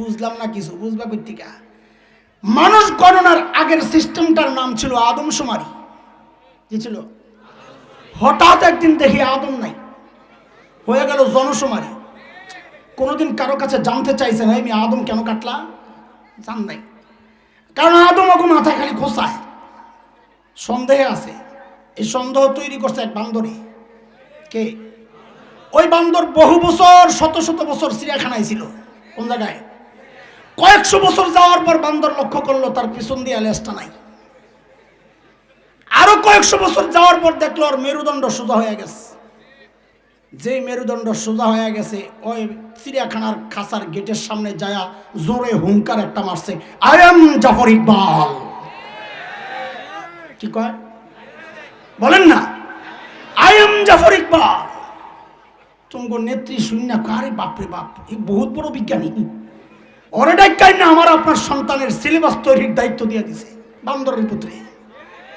বুঝলাম না কিছু, বুঝবা কর্তিকা মানুষ গণনার আগের সিস্টেমটার নাম ছিল আদমশুমারি কি ছিল? হঠাৎ একদিন দেখি আদম নাই, হয়ে গেল জনশুমারি। কোনোদিন কারও কাছে জানতে চাইছে না আমি আদম কেন কাটলা? জান নাই। কারণ আদম ওকে মাথা খালি খোসায়। সন্দেহে আছে। এই সন্দেহ তৈরি করছে এক বান্দরে। কে? ওই বান্দর বহু বছর, শত শত বছর চিড়িয়াখানায় ছিল। কোন জায়গায়? কয়েকশো বছর যাওয়ার পর বান্দর লক্ষ্য করল, তার পিছন দিয়ে লেজটা নাই। আরও কয়েকশো বছর যাওয়ার পর দেখল ওর মেরুদণ্ড সোজা হয়ে গেছে। যে মেরুদণ্ড সোজা হয়ে গেছে, ওই চিড়িয়াখানার খাসার গেটের সামনে যায়া জোরে হুঙ্কার একটা মারছে, আই এম জাফর ইকবাল। কি কয়? বলেন না। I am Zafar Iqbal. তোমার নেত্রী শূন্য কারে বাপরে বাপ এই বহুত বড় বিজ্ঞানী। ওরে ডাক্তার আমার আপনার সন্তানের সিলেবাস তৈরির দায়িত্ব দিয়ে দিছে বান্দরের পুত্রে।